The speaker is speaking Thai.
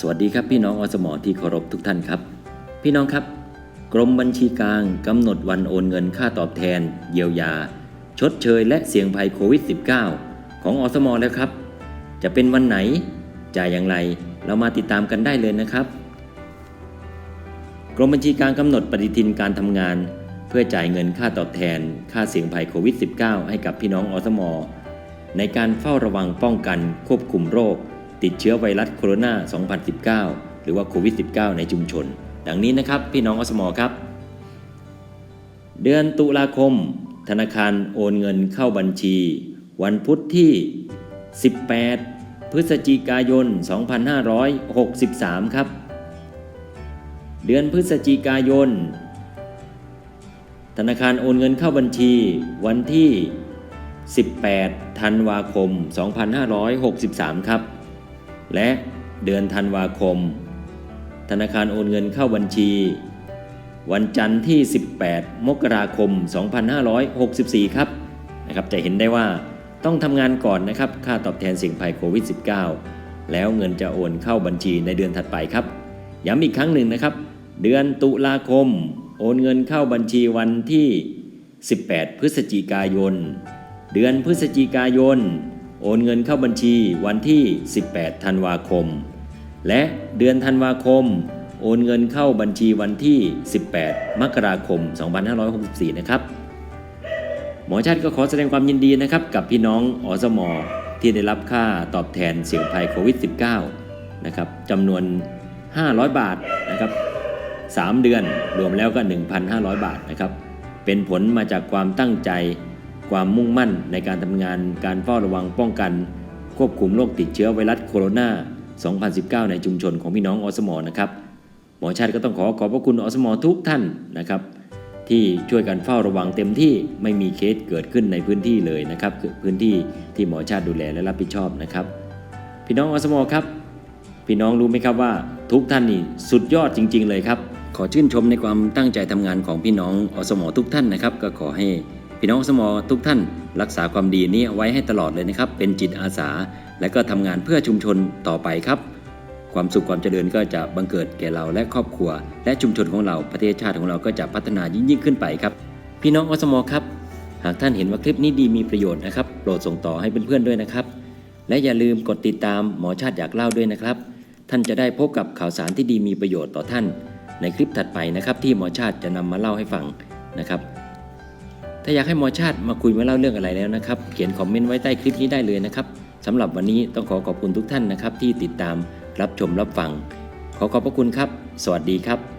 สวัสดีครับพี่น้องอสมอที่เคารพทุกท่านครับ พี่น้องครับ กรมบัญชีกลางกำหนดวันโอนเงินค่าตอบแทน เยียวยา ชดเชย และเสี่ยงภัยโควิด -19 ของอสมอแล้วครับ จะเป็นวันไหนจ่ายอย่างไร เรามาติดตามกันได้เลยนะครับ กรมบัญชีกลางกำหนดปฏิทินการทำงาน เพื่อจ่ายเงินค่าตอบแทน ค่าเสี่ยงภัยโควิด -19 ให้กับพี่น้องอสมในการเฝ้าระวังป้องกันควบคุมโรค ติดเชื้อไวรัสโคโรนา 2019 หรือว่าโควิด -19 ในชุมชน ดังนี้นะครับพี่น้องอสมอครับ เดือนตุลาคม ธนาคารโอนเงินเข้าบัญชี วันพุธที่ 18 พฤศจิกายน 2563 ครับ เดือนพฤศจิกายน ธนาคารโอนเงินเข้าบัญชี วันที่ 18 ธันวาคม 2563 ครับ และเดือนธันวาคม ธนาคารโอนเงินเข้าบัญชี วันจันทร์ที่ 18 มกราคม 2564 ครับนะครับจะเห็นได้ว่าต้องทำงานก่อนนะครับ ค่าตอบแทนเสี่ยงภัยโควิด -19 แล้วเงินจะโอนเข้าบัญชีในเดือนถัดไปครับ ย้ำอีกครั้งหนึ่งนะครับ เดือนตุลาคม โอนเงินเข้าบัญชีวันที่ 18 พฤศจิกายน เดือนพฤศจิกายน โอนเงินเข้าบัญชีวันที่ 18 ธันวาคม และเดือนธันวาคม โอนเงินเข้าบัญชีวันที่ 18 มกราคม 2564 นะครับ หมอชาติก็ขอแสดงความยินดีนะครับ กับพี่น้องอสมที่ได้รับค่าตอบแทนเสี่ยงภัยโควิด -19 นะครับจำนวน 500 บาทนะครับ 3 เดือนรวมแล้วก็ 1,500 บาทนะครับ เป็นผลมาจากความตั้งใจ ความมุ่งมั่นในการทำงานการเฝ้าระวังป้องกัน ควบคุมโรคติดเชื้อไวรัสโคโรนา 2019 ในชุมชนของพี่น้องอสมนะครับหมอชาติก็ต้องขอขอบพระคุณอสมทุกท่านนะครับ ที่ช่วยกันเฝ้าระวังเต็มที่ไม่มีเคสเกิดขึ้นในพื้นที่เลยนะครับคือพื้นที่ที่หมอชาติดูแลและรับผิดชอบนะครับ พี่น้องอสมครับ พี่น้องรู้ไหมครับว่า ทุกท่านนี่สุดยอดจริง ๆ เลยครับ ขอชื่นชมในความตั้งใจทำงานของพี่น้องอสมทุกท่านนะครับ ก็ขอให้ พี่น้องสมอทุกท่านรักษาความดีนี้ไว้ให้ตลอดเลยนะครับ เป็นจิตอาสา และก็ทำงานเพื่อชุมชนต่อไปครับ ความสุขความเจริญก็จะบังเกิดแก่เราและครอบครัว และชุมชนของเราประเทศชาติของเราก็จะพัฒนายิ่งยิ่งขึ้นไปครับ พี่น้องอสมอครับ หากท่านเห็นว่าคลิปนี้ดีมีประโยชน์นะครับโปรดส่งต่อให้เพื่อนๆด้วยนะครับ และอย่าลืมกดติดตามหมอชาติอยากเล่าด้วยนะครับ ท่านจะได้พบกับข่าวสารที่ดีมีประโยชน์ต่อท่าน ในคลิปถัดไปนะครับที่หมอชาติจะนำมาเล่าให้ฟังนะครับ ถ้าอยากให้หมอชาติมาคุยมาเล่าเรื่องอะไรแล้วนะครับ เขียนคอมเมนต์ไว้ใต้คลิปนี้ได้เลยนะครับสำหรับวันนี้ต้องขอขอบคุณทุกท่านนะครับ ที่ติดตามรับชมรับฟัง ขอขอบพระคุณครับ สวัสดีครับ